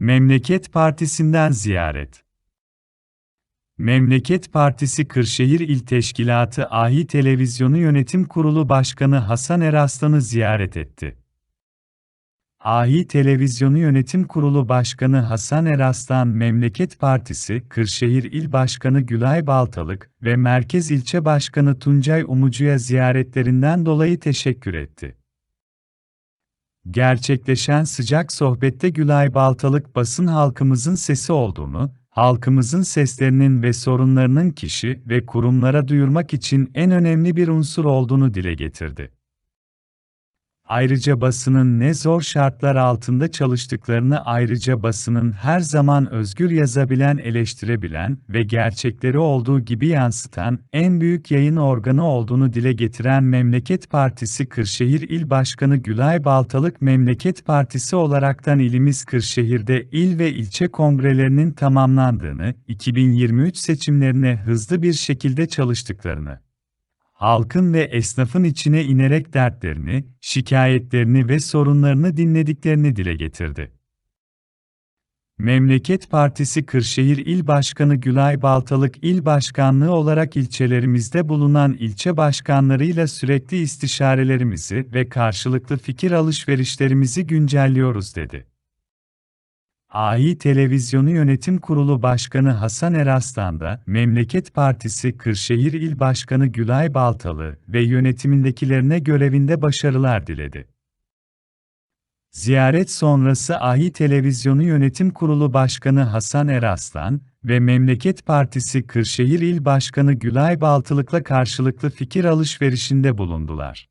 Memleket Partisi'nden ziyaret. Memleket Partisi Kırşehir İl Teşkilatı Ahi Televizyonu Yönetim Kurulu Başkanı Hasan Eraslan'ı ziyaret etti. Ahi Televizyonu Yönetim Kurulu Başkanı Hasan Eraslan, Memleket Partisi Kırşehir İl Başkanı Gülay Baltalık ve Merkez İlçe Başkanı Tuncay Umucu'ya ziyaretlerinden dolayı teşekkür etti. Gerçekleşen sıcak sohbette Gülay Baltalık basın halkımızın sesi olduğunu, halkımızın seslerinin ve sorunlarının kişi ve kurumlara duyurmak için en önemli bir unsur olduğunu dile getirdi. Ayrıca basının ne zor şartlar altında çalıştıklarını ayrıca basının her zaman özgür yazabilen, eleştirebilen ve gerçekleri olduğu gibi yansıtan en büyük yayın organı olduğunu dile getiren Memleket Partisi Kırşehir İl Başkanı Gülay Baltalık Memleket Partisi olaraktan ilimiz Kırşehir'de il ve ilçe kongrelerinin tamamlandığını, 2023 seçimlerine hızlı bir şekilde çalıştıklarını halkın ve esnafın içine inerek dertlerini, şikayetlerini ve sorunlarını dinlediklerini dile getirdi. Memleket Partisi Kırşehir İl Başkanı Gülay Baltalık İl Başkanlığı olarak ilçelerimizde bulunan ilçe başkanlarıyla sürekli istişarelerimizi ve karşılıklı fikir alışverişlerimizi güncelliyoruz dedi. Ahi Televizyonu Yönetim Kurulu Başkanı Hasan Eraslan da, Memleket Partisi Kırşehir İl Başkanı Gülay Baltalı ve yönetimindekilerine görevinde başarılar diledi. Ziyaret sonrası Ahi Televizyonu Yönetim Kurulu Başkanı Hasan Eraslan ve Memleket Partisi Kırşehir İl Başkanı Gülay Baltılık'la karşılıklı fikir alışverişinde bulundular.